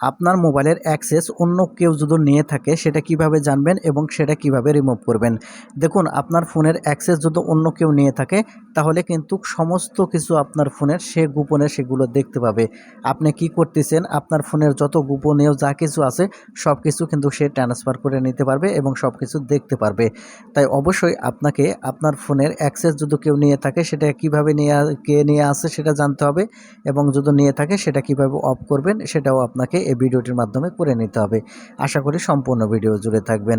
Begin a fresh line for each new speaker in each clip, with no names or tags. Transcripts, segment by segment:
আপনার মোবাইলের অ্যাক্সেস অন্য কেউ যদি নিয়ে থাকে, সেটা কীভাবে জানবেন এবং সেটা কীভাবে রিমুভ করবেন? দেখুন, আপনার ফোনের অ্যাক্সেস যদি অন্য কেউ নিয়ে থাকে, তাহলে কিন্তু সমস্ত কিছু আপনার ফোনের সে গোপনে সেগুলো দেখতে পাবে। আপনি কি করতেছেন, আপনার ফোনের যত গোপনীয় যা কিছু আছে, সব কিছু কিন্তু সে ট্রান্সফার করে নিতে পারবে এবং সব কিছু দেখতে পারবে। তাই অবশ্যই আপনাকে আপনার ফোনের অ্যাক্সেস যদি কেউ নিয়ে থাকে, সেটা কীভাবে নিয়ে কে নিয়ে আসে সেটা জানতে হবে এবং যদি নিয়ে থাকে, সেটা কীভাবে অফ করবেন, সেটাও আপনাকে এই ভিডিওটির মাধ্যমে করে নিতে হবে। আশা করি সম্পূর্ণ ভিডিও জুড়ে থাকবেন।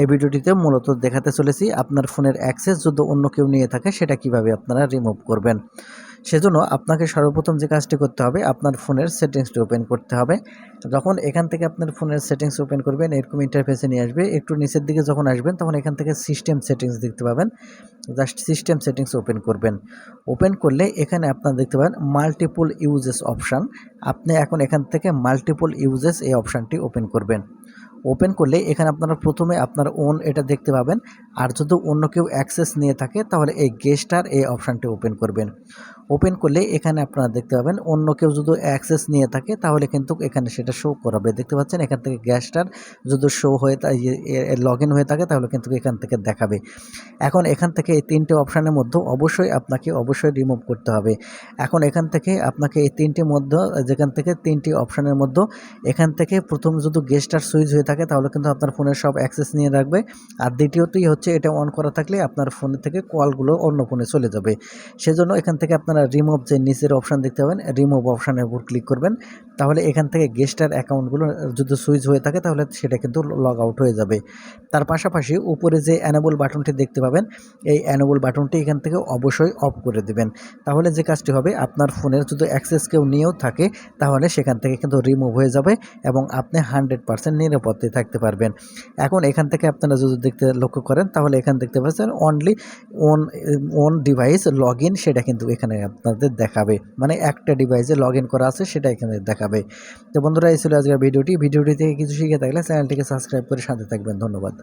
এই ভিডিওটিতে মূলত দেখাতে চলেছি আপনার ফোনের অ্যাক্সেস যদি অন্য কেউ নিয়ে থাকে, সেটা কীভাবে আপনারা রিমুভ করবেন। সেজন্য আপনাকে সর্বপ্রথম যে কাজটি করতে হবে, আপনার ফোনের সেটিংসটি ওপেন করতে হবে। যখন এখান থেকে আপনার ফোনের সেটিংস ওপেন করবেন, এরকম ইন্টারফেসে নিয়ে আসবে। একটু নিচের দিকে যখন আসবেন, তখন এখান থেকে সিস্টেম সেটিংস দেখতে পাবেন। জাস্ট সিস্টেম সেটিংস ওপেন করবেন। ওপেন করলে এখানে আপনারা দেখতে পাবেন মাল্টিপল ইউজেস অপশান আপনি এখন এখান থেকে মাল্টিপল ইউজেস এই অপশানটি ওপেন করবেন। ওপেন করলে এখানে আপনারা প্রথমে আপনার ওন এটা দেখতে পাবেন। আর যদি অন্য কেউ অ্যাক্সেস নিয়ে থাকে, তাহলে এই গেস্টার এই অপশানটি ওপেন করবেন। ওপেন করলে এখানে আপনারা দেখতে পাবেন, অন্য কেউ যদি অ্যাক্সেস নিয়ে থাকে, তাহলে কিন্তু এখানে সেটা শো করাবে। দেখতে পাচ্ছেন, এখান থেকে গ্যাসটার যদি শো হয়ে লগ ইন হয়ে থাকে, তাহলে কিন্তু এখান থেকে দেখাবে। এখন এখান থেকে এই তিনটে অপশানের মধ্যে অবশ্যই আপনাকে অবশ্যই রিমুভ করতে হবে। এখন এখান থেকে আপনাকে এই তিনটি মধ্যে, যেখান থেকে তিনটি অপশানের মধ্যে, এখান থেকে প্রথম যদি গেস্টার সুইচ হয়ে থাকে, তাহলে কিন্তু আপনার ফোনের সব অ্যাক্সেস নিয়ে রাখবে। আর দ্বিতীয়তই হচ্ছে, এটা অন করা থাকলে আপনার ফোন থেকে কলগুলো অন্য ফোনে চলে যাবে। সেজন্য এখান থেকে আপনারা রিমুভ যে নিচের অপশান দেখতে পাবেন রিমুভ অপশানের উপর ক্লিক করবেন। তাহলে এখান থেকে গেস্টার অ্যাকাউন্টগুলো যদি সুইচ হয়ে থাকে, তাহলে সেটা কিন্তু লগ আউট হয়ে যাবে। তার পাশাপাশি উপরে যে অ্যানেবল বাটনটি দেখতে পাবেন, এই অ্যানেবল বাটনটি এখান থেকে অবশ্যই অফ করে দেবেন। তাহলে যে কাজটি হবে, আপনার ফোনের যদি অ্যাক্সেস কেউ নিয়েও থাকে, তাহলে সেখান থেকে কিন্তু রিমুভ হয়ে যাবে এবং আপনি হান্ড্রেড পার্সেন্ট নিরাপদে থাকতে পারবেন। এখন এখান থেকে আপনারা যদি দেখতে, লক্ষ্য করেন, তাহলে এখান দেখতে পাচ্ছেন only own own device log in সেটা কিন্তু এখানে আপনাদের দেখাবে। মানে একটা ডিভাইসে লগ ইন করা আছে, সেটা এখানে দেখাবে। তো বন্ধুরা, এই ছিল আজকের ভিডিওটি। ভিডিওটি থেকে কিছু শিখে থাকলে চ্যানেলটিকে সাবস্ক্রাইব করে সাথে থাকবেন। ধন্যবাদ।